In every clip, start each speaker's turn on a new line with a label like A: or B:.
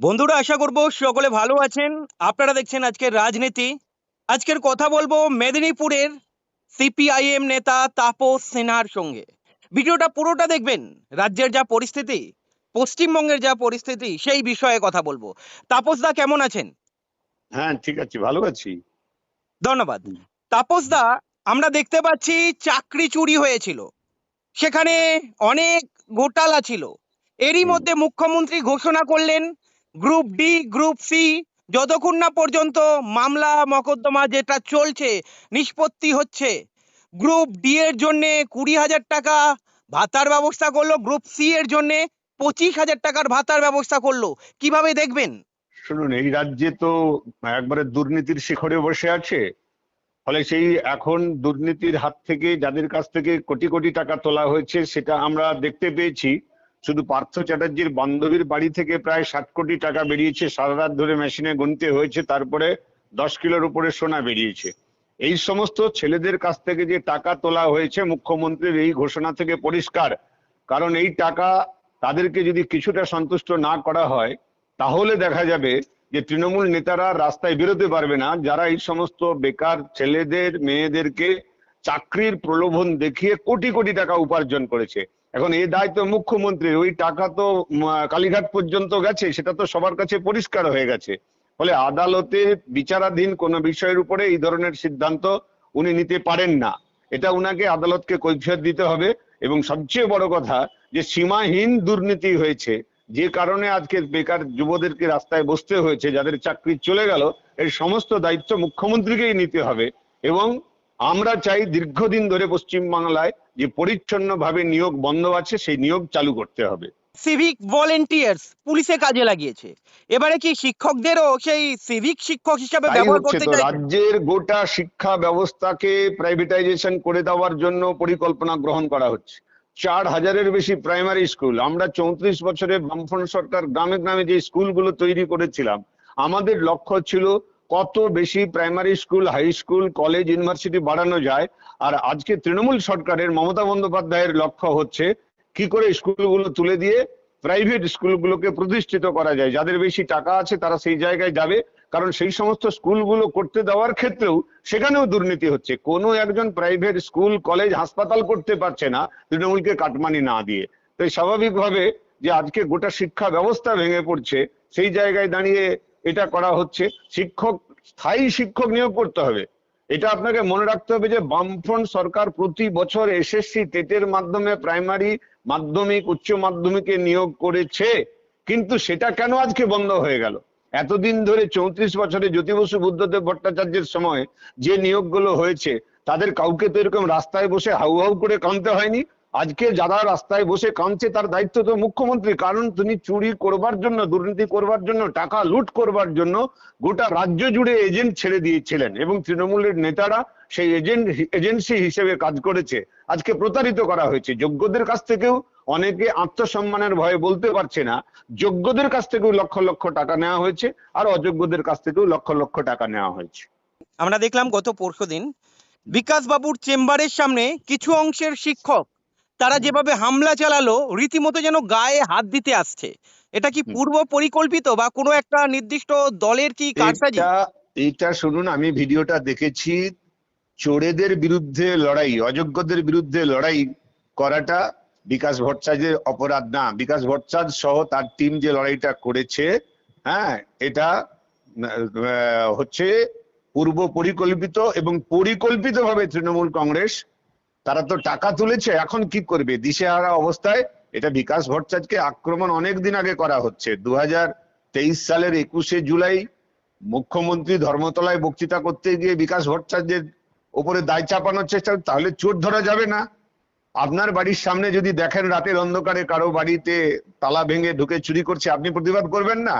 A: বন্ধুরা আশা করব সকলে ভালো আছেন। আপনারা দেখছেন আজকের রাজনীতি। আজকের কথা বলব মেদিনীপুরের সিপিআইএম নেতা তাপস সিনহার সঙ্গে। ভিডিওটা পুরোটা দেখবেন। রাজ্যের যা পরিস্থিতি পশ্চিমবঙ্গের যা পরিস্থিতি সেই বিষয়ে কথা বলব। তাপসদা কেমন আছেন?
B: হ্যাঁ ঠিক আছে। ভালো আছি।
A: ধন্যবাদ।
B: হুম।
A: তাপসদা আমরা দেখতে পাচ্ছি চাকরি চুরি হয়েছিল। সেখানে অনেক ঘোটালা ছিল। এরই মধ্যে মুখ্যমন্ত্রী ঘোষণা করলেন গ্রুপ ডি গ্রুপ সি যতক্ষণ না পর্যন্ত মামলা, মকদ্দমা যেটা চলছে নিষ্পত্তি হচ্ছে। গ্রুপ ডি এর জন্য কুড়ি হাজার টাকা ভাতার ব্যবস্থা করল গ্রুপ সি এর জন্য পঁচিশ হাজার টাকার ভাতার ব্যবস্থা করল। কীভাবে দেখবেন?
B: শুনুন, এই রাজ্যে তো একবারে দুর্নীতির শিখরে বসে আছে। ফলে সেই এখন দুর্নীতির হাত থেকে, যাদের কাছ থেকে কোটি কোটি টাকা তোলা হয়েছে, সেটা আমরা দেখতে পেয়েছি। শুধু পার্থ চ্যাটার্জির বান্ধবীর বাড়ি থেকে প্রায় ষাট কোটি টাকা বেরিয়েছে। সারা রাত ধরে মেশিনে গুনতে হয়েছে, তারপরে দশ কিলোর উপরে সোনা বেরিয়েছে। এই সমস্ত ছেলেদের কাছ থেকে যে টাকা তোলা হয়েছে মুখ্যমন্ত্রীর, এই ঘোষণা থেকে পরিষ্কার। কারণ এই টাকা তাদেরকে যদি কিছুটা সন্তুষ্ট না করা হয়, তাহলে দেখা যাবে যে তৃণমূল নেতারা রাস্তায় বেরোতে পারবে না। যারা এই সমস্ত বেকার ছেলেদের, মেয়েদেরকে চাকরির প্রলোভন দেখিয়ে কোটি কোটি টাকা উপার্জন করেছে। এখন এই দায়িত্ব মুখ্যমন্ত্রীর, ওই টাকা তো কালীঘাট পর্যন্ত গেছে, সেটা তো সবার কাছে পরিষ্কার হয়ে গেছে। ফলে আদালতে বিচারাধীন কোনো বিষয়ের উপরে এই ধরনের সিদ্ধান্ত উনি নিতে পারেন না। এটা উনাকে, আদালতকে কৈফিয়ত দিতে হবে। এবং সবচেয়ে বড় কথা যে, সীমাহীন দুর্নীতি হয়েছে, যে কারণে আজকে বেকার যুবদেরকে রাস্তায় বসতে হয়েছে, যাদের চাকরি চলে গেল, এর সমস্ত দায়িত্ব মুখ্যমন্ত্রীকেই নিতে হবে। এবং আমরা চাই দীর্ঘদিন ধরে পশ্চিমবাংলায় যে পরিচ্ছন্নভাবে নিয়োগ বন্ধ আছে সেই নিয়োগ চালু করতে হবে।
A: সিভিক ভলেন্টিয়ার্স পুলিশে কাজে লাগিয়েছে। এবারে কি শিক্ষকদেরও সেই সিভিক শিক্ষক হিসাবে ব্যবহার করতে
B: তো
A: চাইছে
B: রাজ্যের গোটা শিক্ষা ব্যবস্থাকে প্রাইভেটাইজেশন করে দেওয়ার জন্য পরিকল্পনা গ্রহণ করা হচ্ছে। চার হাজারের বেশি প্রাইমারি স্কুল আমরা চৌত্রিশ বছরে বামফ্রন্ট সরকার গ্রামে গ্রামে যে স্কুলগুলো তৈরি করেছিলাম আমাদের লক্ষ্য ছিল কত বেশি primary school high school college university বাড়ানো যায়? আর আজকে তৃণমূল সরকারের মমতা বন্দ্যোপাধ্যায়ের লক্ষ্য হচ্ছে কি করে স্কুলগুলো তুলে দিয়ে প্রাইভেট স্কুলগুলোকে প্রতিষ্ঠিত করা যায়। যাদের বেশি টাকা আছে তারা সেই জায়গায় যাবে। কারণ সেই সমস্ত স্কুলগুলো করতে দেওয়ার ক্ষেত্রেও সেখানেও দুর্নীতি হচ্ছে। কোনো একজন প্রাইভেট স্কুল কলেজ হাসপাতাল করতে পারছে না তৃণমূলকে কাটমানি না দিয়ে। তাই স্বাভাবিকভাবে যে আজকে গোটা শিক্ষা ব্যবস্থা ভেঙে পড়ছে, সেই জায়গায় দাঁড়িয়ে এটা করা হচ্ছে, শিক্ষক, স্থায়ী শিক্ষক নিয়োগ করতে হবে। এটা আপনাকে মনে রাখতে হবে যে, বামফ্রন্ট সরকার প্রতি বছর এসএসসি টেটের মাধ্যমে প্রাইমারি মাধ্যমিক, উচ্চ মাধ্যমিকে নিয়োগ করেছে, কিন্তু সেটা কেন আজকে বন্ধ হয়ে গেল? এতদিন ধরে চৌত্রিশ বছরে জ্যোতি বসু, বুদ্ধদেব ভট্টাচার্যের সময় যে নিয়োগগুলো হয়েছে, তাদের কাউকে তো এরকম রাস্তায় বসে হাউ হাউ করে কাঁদতে হয়নি? আজকে যারা রাস্তায় বসে কাঁদছে, তার দায়িত্ব তো মুখ্যমন্ত্রী। কারণ তিনি চুরি করবার জন্য, দুর্নীতি করবার জন্য, টাকা লুট করবার জন্য গোটা রাজ্য জুড়ে এজেন্ট ছেড়ে দিয়েছিলেন এবং তৃণমূলের নেতারা সেই এজেন্ট, এজেন্সি হিসেবে কাজ করেছে। আজকে প্রতারিত করা হয়েছে। যোগ্যদের কাছ থেকেও অনেকে আত্মসম্মানের ভয়ে বলতে পারছে না। যোগ্যদের কাছ থেকেও লক্ষ লক্ষ টাকা নেওয়া হয়েছে আর অযোগ্যদের কাছ থেকেও লক্ষ লক্ষ টাকা নেওয়া হয়েছে।
A: আমরা দেখলাম গত পরশুদিন বিকাশ বাবুর চেম্বারের সামনে কিছু অংশের শিক্ষক তারা যেভাবে হামলা চালালো রীতিমতো যেন গায়ে হাত দিতে আসছে। এটা কি পূর্ব পরিকল্পিত বা কোনো একটা নির্দিষ্ট দলের কি কারসাজি?
B: এটা শুনুন আমি ভিডিওটা দেখেছি। চোরেদের বিরুদ্ধে লড়াই অযোগ্যদের বিরুদ্ধে লড়াই করাটা বিকাশ ভট্টাচার্যের অপরাধ না। বিকাশ ভট্টাচার্য সহ তার টিম যে লড়াইটা করেছে হ্যাঁ এটা হচ্ছে পূর্ব পরিকল্পিত এবং পরিকল্পিতভাবে তৃণমূল কংগ্রেস তারা তো টাকা তুলেছে, এখন কি করবে? দিশে দিশেহারা অবস্থায় এটা বিকাশ ভট্টাচার্যকে আক্রমণ অনেক দিন আগে করা হচ্ছে। দু হাজার তেইশ সালের একুশে জুলাই মুখ্যমন্ত্রী ধর্মতলায় বক্তৃতা করতে গিয়ে বিকাশ ভট্টাচার্যের ওপরে দায় চাপানোর চেষ্টা, তাহলে চোর ধরা যাবে না। আপনার বাড়ির সামনে যদি দেখেন রাতের অন্ধকারে কারও বাড়িতে তালা ভেঙে ঢুকে চুরি করছে, আপনি প্রতিবাদ করবেন না?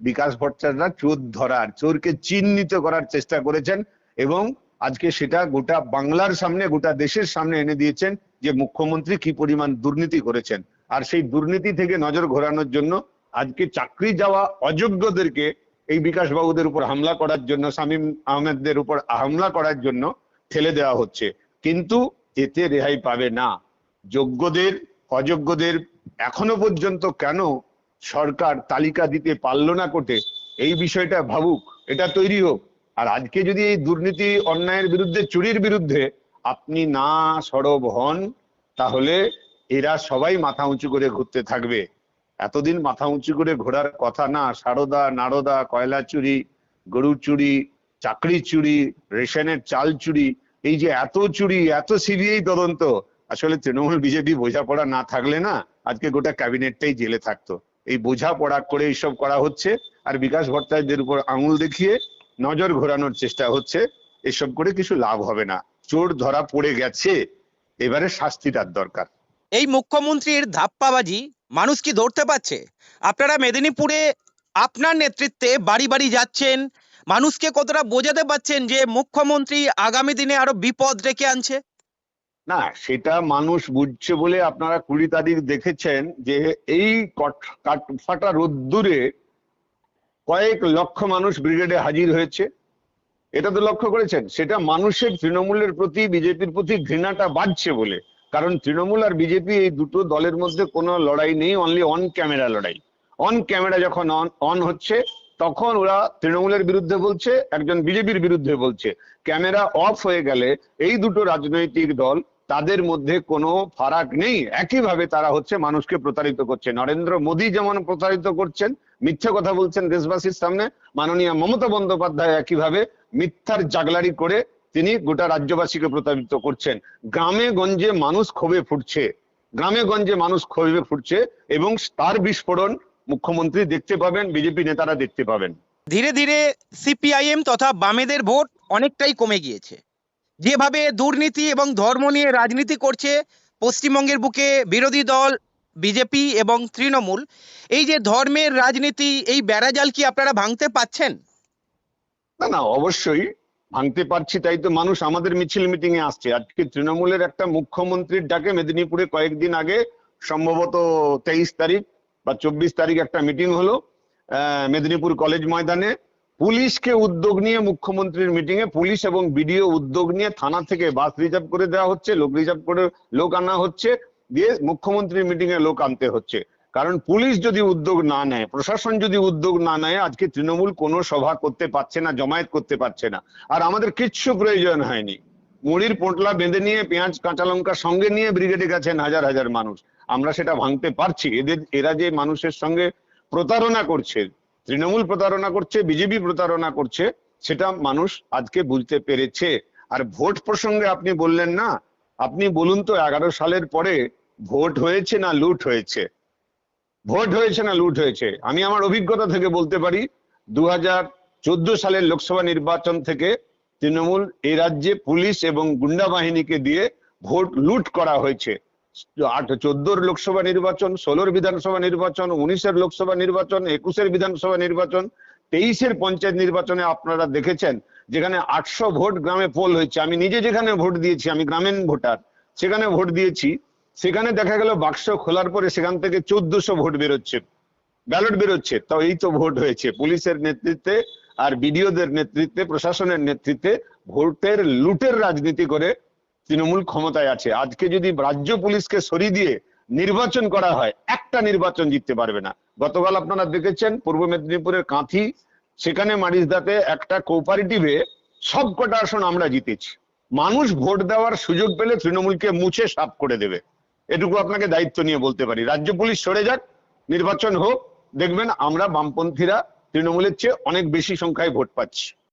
B: বিকাশ ভট্টাচার্যরা চোর ধরার, চোরকে চিহ্নিত করার চেষ্টা করেছেন এবং আজকে সেটা গোটা বাংলার সামনে, গোটা দেশের সামনে এনে দিয়েছেন যে মুখ্যমন্ত্রী কি পরিমাণ দুর্নীতি করেছেন। আর সেই দুর্নীতি থেকে নজর ঘোরানোর জন্য আজকে চাকরি যাওয়া অযোগ্যদেরকে এই বিকাশ বাবুদের উপর হামলা করার জন্য, শামীম আহমেদদের উপর হামলা করার জন্য ঠেলে দেওয়া হচ্ছে। কিন্তু এতে রেহাই পাবে না। যোগ্যদের, অযোগ্যদের এখনও পর্যন্ত কেন সরকার তালিকা দিতে পারল না কোটে এই বিষয়টা ভাবুক। এটা তৈরি হোক। আর আজকে যদি এই দুর্নীতি, অন্যায়ের বিরুদ্ধে, চুরির বিরুদ্ধে আপনি না সরব হন, তাহলে এরা সবাই মাথা উঁচু করে ঘুরতে থাকবে। এতদিন মাথা উঁচু করে ঘোরার কথা না, সারদা, নারদা, কয়লা চুরি, গরু চুরি, চাকরি চুরি, রেশনের চাল চুরি, এই যে এত চুরি, এত সিবিআই তদন্ত, আসলে তৃণমূল বিজেপি বোঝাপড়া না থাকলে না আজকে গোটা ক্যাবিনেটটাই জেলে থাকতো। এই বোঝাপড়া করে এইসব করা হচ্ছে, আর বিকাশ ভট্টাচার্যের উপর আঙুল দেখিয়ে নজর ঘোরানোর চেষ্টা হচ্ছে এসব করে কিছু লাভ হবে না। চোর ধরা পড়ে গেছে এবারে শাস্তিটার দরকার।
A: এই মুখ্যমন্ত্রীর ধাপ্পাবাজি মানুষ কি ধরতে পারছে? আপনারা মেদিনীপুরে আপনার নেতৃত্বে বাড়ি বাড়ি যাচ্ছেন মানুষকে কতটা বোঝাতে পারছেন যে মুখ্যমন্ত্রী আগামী দিনে আরও বিপদ ডেকে আনছে?
B: না সেটা মানুষ বুঝছে বলে আপনারা কুড়ি তারিখ দেখেছেন যে এই কট- কাঠফাটা রোদ্দুরে কয়েক লক্ষ মানুষ ব্রিগেডে হাজির হয়েছে। এটা তো লক্ষ্য করেছেন, সেটা মানুষের তৃণমূলের প্রতি, বিজেপির প্রতি ঘৃণাটা বাড়ছে বলে। কারণ তৃণমূল আর বিজেপি এই দুটো দলের মধ্যে কোনো লড়াই নেই অনলি অন ক্যামেরা লড়াই। অন ক্যামেরা যখন অন অন হচ্ছে, তখন ওরা তৃণমূলের বিরুদ্ধে বলছে, একজন বিজেপির বিরুদ্ধে বলছে। ক্যামেরা অফ হয়ে গেলে এই দুটো রাজনৈতিক দল তাদের মধ্যে কোনো ফারাক নেই। একইভাবে তারা হচ্ছে মানুষকে প্রতারিত করছে। নরেন্দ্র মোদী যেমন প্রতারিত করছেন, মিথ্যে কথা বলছেন দেশবাসীর সামনে, মাননীয় মমতা বন্দ্যোপাধ্যায় একইভাবে মিথ্যার জাগলারি করে তিনি গোটা রাজ্যবাসীকে প্রতারিত করছেন। গ্রামে গঞ্জে মানুষ ক্ষোভে ফুটছে। গ্রামে গঞ্জে মানুষ ক্ষোভে ফুটছে এবং তার বিস্ফোরণ মুখ্যমন্ত্রী দেখতে পাবেন, বিজেপি নেতারা দেখতে পাবেন।
A: ধীরে ধীরে সিপিআইএম তথা বামেদের ভোট অনেকটাই কমে গিয়েছে। যেভাবে দুর্নীতি এবং ধর্ম নিয়ে রাজনীতি করছে, পশ্চিমবঙ্গের বুকে বিরোধী দল, বিজেপি এবং তৃণমূল, এই যে ধর্মের রাজনীতি, এই বেড়াজাল কি আপনারা ভাঙতে পাচ্ছেন?
B: না না, অবশ্যই ভাঙতে পারছি, তাই তো মানুষ আমাদের মিছিল মিটিং এ আসছে। আজকে তৃণমূলের একটা মুখ্যমন্ত্রীর ডাকে মেদিনীপুরে কয়েকদিন আগে, সম্ভবত তেইশ তারিখ বা চব্বিশ তারিখ একটা মিটিং হলো মেদিনীপুর কলেজ ময়দানে। পুলিশকে উদ্যোগ নিয়ে মুখ্যমন্ত্রীর মিটিং এ পুলিশ এবং বিডিও উদ্যোগ নিয়ে থানা থেকে বাস রিজার্ভ করে দেওয়া হচ্ছে, লোক রিজার্ভ করে, লোক আনা হচ্ছে, দিয়ে মুখ্যমন্ত্রীর মিটিং এ লোক আনতে হচ্ছে। কারণ পুলিশ যদি উদ্যোগ না নেয়, প্রশাসন যদি উদ্যোগ না নেয়, আজকে তৃণমূল কোনো সভা করতে পারছে না, জমায়েত করতে পারছে না। আর আমাদের কিচ্ছু প্রয়োজন হয়নি। মুড়ির পোটলা বেঁধে নিয়ে, পেঁয়াজ, কাঁচা লঙ্কা সঙ্গে নিয়ে ব্রিগেডে গেছেন হাজার হাজার মানুষ। আমরা সেটা ভাঙতে পারছি। এদের, এরা যে মানুষের সঙ্গে প্রতারণা করছে তৃণমূল প্রতারণা করছে, বিজেপি প্রতারণা করছে, সেটা মানুষ আজকে বুঝতে পেরেছে। আর ভোট প্রসঙ্গে আপনি বললেন না, আপনি বলুন তো এগারো সালের পরে ভোট হয়েছে না লুট হয়েছে? ভোট হয়েছে না লুট হয়েছে? আমি আমার অভিজ্ঞতা থেকে বলতে পারি দু সালের লোকসভা নির্বাচন থেকে তৃণমূল এই রাজ্যে পুলিশ এবং গুন্ডা বাহিনীকে দিয়ে ভোট লুট করা হয়েছে। আট, চোদ্দোর লোকসভা নির্বাচন, ষোলোর বিধানসভা নির্বাচন, উনিশের লোকসভা নির্বাচন, একুশের বিধানসভা নির্বাচন, তেইশের পঞ্চায়েত নির্বাচনে আপনারা দেখেছেন, যেখানে আটশো ভোট গ্রামে পোল হয়েছে। আমি নিজে যেখানে ভোট দিয়েছি, আমি গ্রামীণ ভোটার, সেখানে ভোট দিয়েছি। সেখানে দেখা গেল বাক্স খোলার পরে সেখান থেকে চোদ্দশো ভোট বেরোচ্ছে, ব্যালট বেরোচ্ছে। তাও এই তো ভোট হয়েছে, পুলিশের নেতৃত্বে আর বিডিওদের নেতৃত্বে, প্রশাসনের নেতৃত্বে ভোটের, লুটের রাজনীতি করে তৃণমূল ক্ষমতায় আছে। আজকে যদি রাজ্য পুলিশকে সরিয়ে দিয়ে নির্বাচন করা হয়, একটা নির্বাচন জিততে পারবে না। গতকাল আপনারা দেখেছেন, পূর্ব মেদিনীপুরের কাঁথি, সেখানে মারিসদাতে একটা কোপারেটিভে সব কটা আসন আমরা জিতেছি। মানুষ ভোট দেওয়ার সুযোগ পেলে তৃণমূলকে মুছে সাফ করে দেবে। এটুকু আপনাকে দায়িত্ব নিয়ে বলতে পারি। রাজ্য পুলিশ সরে যাক, নির্বাচন হোক, দেখবেন আমরা বামপন্থীরা তৃণমূলের চেয়ে অনেক বেশি সংখ্যায় ভোট পাচ্ছি।